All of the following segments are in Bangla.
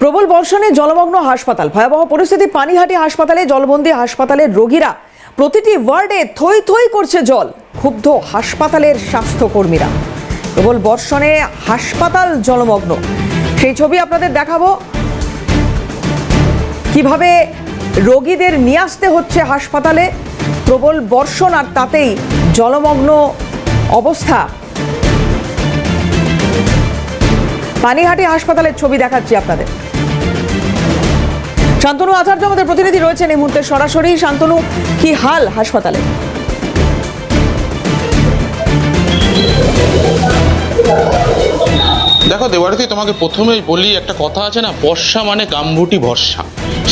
প্রবল বর্ষণে জলমগ্ন হাসপাতাল। ভয়াবহ পরিস্থিতি পানিহাটি হাসপাতালে, জলবন্দী হাসপাতালের রোগীরা প্রতিটি ওয়ার্ডে থই থই করছে জল, ক্ষুব্ধ হাসপাতালের স্বাস্থ্যকর্মীরা। প্রবল বর্ষণে হাসপাতাল জলমগ্ন। সেই ছবি আপনাদের দেখাবো। কীভাবে রোগীদের নিয়ে আসতে হচ্ছে হাসপাতালে, প্রবল বর্ষণ আর তাতেই জলমগ্ন অবস্থা। পানিহাটি হাসপাতালের ছবি দেখাচ্ছি আপনাদের। শান্তনু আচার্য আমাদের প্রতিনিধি রয়েছেন এই মুহূর্তে সরাসরি। শান্তনু, কি হাল হাসপাতালে? দেখো দেবারতী, তোমাকে প্রথমেই বলি, একটা কথা আছে না, বর্ষা মানে গাম্ভুটি ভরসা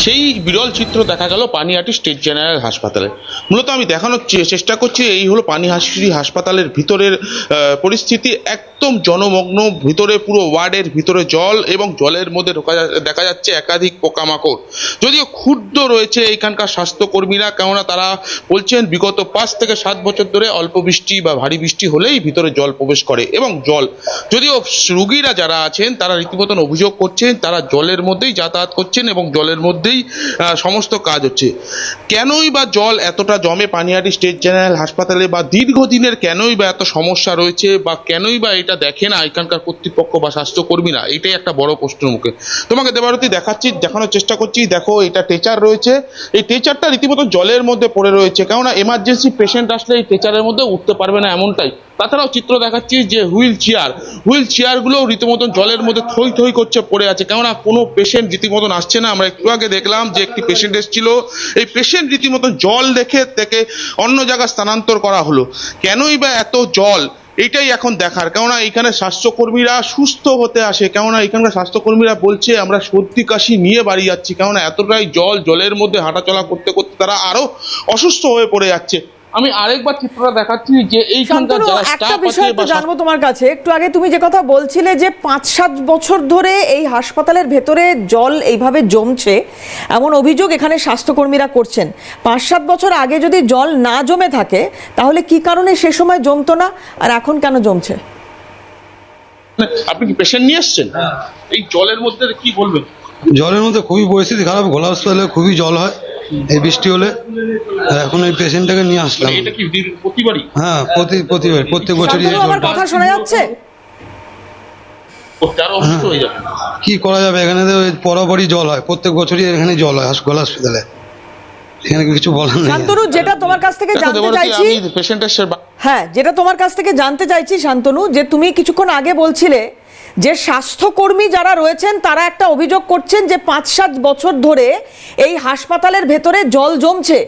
সেই বিরল চিত্র দেখা গেল পানিহাটি স্টেট জেনারেল হাসপাতালে। মূলত আমি দেখানোর চেষ্টা করছি এই হলো পানিহাটি হাসপাতালের ভিতরের পরিস্থিতি। একদম জনমগ্ন, ভিতরে পুরো ওয়ার্ডের ভিতরে জল এবং জলের মধ্যে ঢোকা দেখা যাচ্ছে একাধিক পোকামাকড়। যদিও ক্ষুদ্র রয়েছে এইখানকার স্বাস্থ্যকর্মীরা, কেননা তারা বলছেন বিগত পাঁচ থেকে সাত বছর ধরে অল্প বৃষ্টি বা ভারী বৃষ্টি হলেই ভিতরে জল প্রবেশ করে এবং জল। যদিও রুগীরা যারা আছেন, তারা রীতিমতন অভিযোগ করছেন, তারা জলের মধ্যেই যাতায়াত করছেন এবং জলের মধ্যেই সমস্ত কাজ হচ্ছে। কেনই বা জল এতটা জমে পানিহাটি স্টেট জেনারেল হাসপাতালে বা দীর্ঘদিনের কেনই বা এত সমস্যা রয়েছে বা কেনই বা এটা দেখে না এখানকার কর্তৃপক্ষ বা স্বাস্থ্যকর্মীরা? এটাই একটা বড় প্রশ্নের মুখে। তোমাকে দেবারতী দেখাচ্ছি, দেখানোর চেষ্টা করছি, দেখো এটা টেচার রয়েছে। এই টেচারটা রীতিমতো জলের মধ্যে পড়ে রয়েছে, কেননা এমার্জেন্সি পেশেন্ট আসলে এই টেচারের মধ্যে উঠতে পারবে না এমনটাই। তাছাড়াও চিত্র দেখাচ্ছি যে হুইল চেয়ার, হুইল চেয়ারগুলোও রীতিমতন জলের মধ্যে থই থই করছে, পড়ে আছে। কেননা কোনো পেশেন্ট রীতিমতন আসছে না। আমরা একটু আগে দেখলাম যে একটি পেশেন্ট এসেছিল। এই পেশেন্ট রীতিমতন জল দেখে থেকে অন্য জায়গায় স্থানান্তর করা হলো। কেনই বা এত জল? এইটাই এখন দেখার। কেননা এখানে স্বাস্থ্যকর্মীরা সুস্থ হতে আসে। কেননা এখানকার স্বাস্থ্যকর্মীরা বলছে, আমরা সর্দি, কাশি নিয়ে বাড়ি যাচ্ছি। কেননা এতটাই জল জলের মধ্যে হাঁটাচলা করতে করতে তারা আরও অসুস্থ হয়ে পড়ে যাচ্ছে। আমি আরেকবার চিত্রটা দেখাচ্ছি যে যারা একটা বিষয় বা জানব তোমার কাছে। একটু আগে তুমি যে কথা বলছিলে যে পাঁচ সাত বছর ধরে এই হাসপাতালের ভেতরে জল এইভাবে জমছে এমন অভিযোগ এখানে স্বাস্থ্যকর্মীরা করছেন। পাঁচ সাত বছর আগে যদি জল না জমে থাকে তাহলে কি কারণে সে সময় জমতো না? আর এখন কেন জমছে? আপনি কি পেশেন্ট নিয়ে এসছেন? এই জলের মধ্যে কি বলবেন? জলের মধ্যে খুবই পরিস্থিতি খারাপ। ঘোলা হসপিটালে খুবই জল হয়। এই বৃষ্টি হলে এখন এই পেশেন্টটাকে নিয়ে আসলাম। মানে এটা কি প্রতিবারই? হ্যাঁ প্রতি প্রতিবার প্রত্যেক বছরই এই আমার কথা শোনা যাচ্ছে? হয়ে কি করা যাবে? এখানে তো বরাবরই জল হয়। প্রত্যেক বছরই এখানে জল হয় ঘোলা হসপিটালে এখানে কিছু বলার নেই। শান্তনু যেটা তোমার কাছ থেকে জানতে চাইছি আমি হ্যাঁ যেটা তোমার কাছ থেকে জানতে চাইছি শান্তনু যে তুমি কিছুক্ষণ আগে বলছিলে যে স্বাস্থ্যকর্মী যারা রয়েছেন, তারা একটা অভিযোগ করছেন যে পাঁচ সাত বছর ধরে এই হাসপাতালের ভেতরে জল জমছে।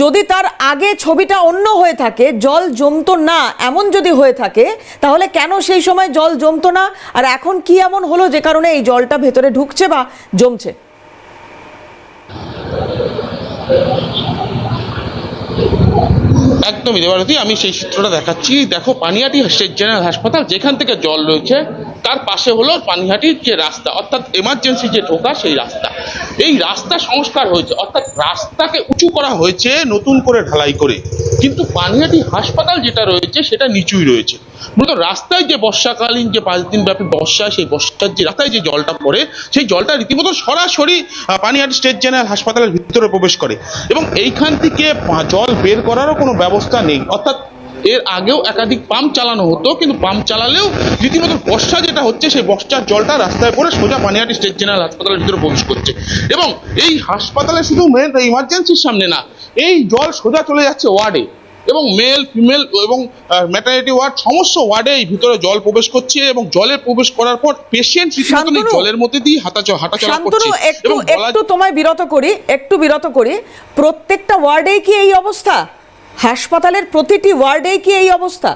যদি তার আগে ছবিটা অন্য হয়ে থাকে, জল জমতো না, এমন যদি হয়ে থাকে, তাহলে কেন সেই সময় জল জমতো না? আর এখন কি এমন হলো যে কারণে এই জলটা ভেতরে ঢুকছে বা জমছে? একদমই দেবারতী, আমি সেই চিত্রটা দেখাচ্ছি। দেখো, পানিহাটি স্টেট জেনারেল হাসপাতাল, যেখান থেকে জল রয়েছে, তার পাশে হলো পানিহাটির যে রাস্তা, অর্থাৎ এমার্জেন্সি যে ঢোকা, সেই রাস্তা। এই রাস্তা সংস্কার হয়েছে, অর্থাৎ রাস্তাকে উঁচু করা হয়েছে নতুন করে ঢালাই করে। কিন্তু পানিহাটি হাসপাতাল যেটা রয়েছে, সেটা নিচুই রয়েছে। মূলত রাস্তায় যে বর্ষাকালীন যে পাঁচ দিন ব্যাপী বর্ষা, সেই বর্ষার যে রাস্তায় যে জলটা পড়ে, সেই জলটা রীতিমতো সরাসরি পানিহাটি স্টেট জেনারেল হাসপাতালের ভিতরে প্রবেশ করে। এবং এইখান থেকে জল বের করারও কোনো ব্যবস্থা নেই। অর্থাৎ এর আগেও একাধিক পাম্প চালানো হতো কিন্তু পাম্প চালালেও রীতিমতো বর্ষা যেটা হচ্ছে সেই বর্ষার জলটা রাস্তায় পড়ে সোজা পানিহাটি স্টেট জেনারেল হাসপাতালের ভিতরে প্রবেশ করছে। এবং এই হাসপাতালে শুধু মেন ইমার্জেন্সির সামনে না এই জল সোজা চলে যাচ্ছে ওয়ার্ডে। এবং মেল ফিমেল এবং ম্যাটারনিটি ওয়ার্ড সমস্ত ওয়ার্ডে এই ভিতরে জল প্রবেশ করছে এবং জলে প্রবেশ করার পর পেশেন্ট রীতিমতো জলের মধ্যে দিয়ে হাঁটা হাঁটাচলা করছে। একটু একটু তোমায় বিরত করি একটু বিরত করি। প্রত্যেকটা ওয়ার্ডেই কি এই অবস্থা? হাসপাতালের প্রতিটি ওয়ার্ডেই কি এই অবস্থা?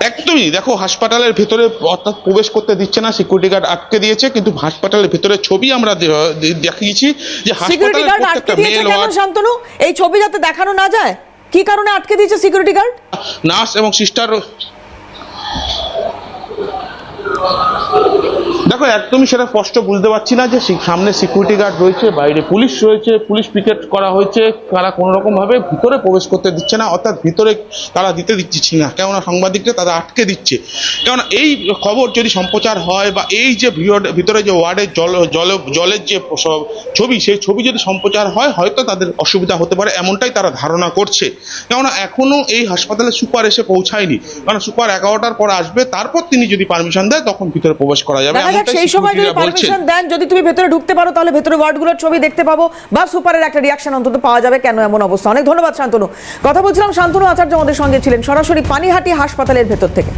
একদমই। দেখো হাসপাতালের ভেতরে অর্থাৎ প্রবেশ করতে দিচ্ছে না সিকিউরিটি গার্ড আটকে দিয়েছে কিন্তু হাসপাতালের ভেতরে ছবি আমরা দেখিয়েছি যে সিকিউরিটি গার্ড আটকে দিয়েছে কেন শান্তনু? এই ছবি যাতে দেখানো না যায় কি কারণে আটকে দিয়েছে সিকিউরিটি গার্ড নার্স এবং সিস্টার দেখো একদমই সেটা স্পষ্ট বুঝতে পারছি না যে সামনে সিকিউরিটি গার্ড রয়েছে বাইরে পুলিশ রয়েছে পুলিশ পিকেট করা হয়েছে তারা কোনো রকম ভাবে ভিতরে প্রবেশ করতে দিচ্ছে না অর্থাৎ ভিতরে তারা দিতে দিচ্ছে না। কেননা সাংবাদিকরা তারা আটকে দিচ্ছে। কেননা এই খবর যদি সম্প্রচার হয় বা এই যে ভিতরে যে ওয়ার্ডের জল জল জলের যে সব ছবি সেই ছবি যদি সম্প্রচার হয় হয়তো তাদের অসুবিধা হতে পারে এমনটাই তারা ধারণা করছে। কেননা এখনও এই হাসপাতালে সুপার এসে পৌঁছায়নি। কারণ সুপার এগারোটার পর আসবে তারপর তিনি যদি পারমিশন দেয় তখন ভিতরে প্রবেশ করা যাবে। সেই সময় যদি। পারমিশন দেন যদি তুমি ভেতরে ঢুকতে পারো তাহলে ভেতরে ওয়ার্ডগুলোর ছবি দেখতে পাবো বা সুপারের একটা রিয়াকশন অন্তত পাওয়া যাবে। কেন এমন অবস্থা? অনেক ধন্যবাদ শান্তনু। কথা বলছিলাম শান্তনু আচার্য আমাদের সঙ্গে ছিলেন সরাসরি পানিহাটি হাসপাতালের ভেতর থেকে।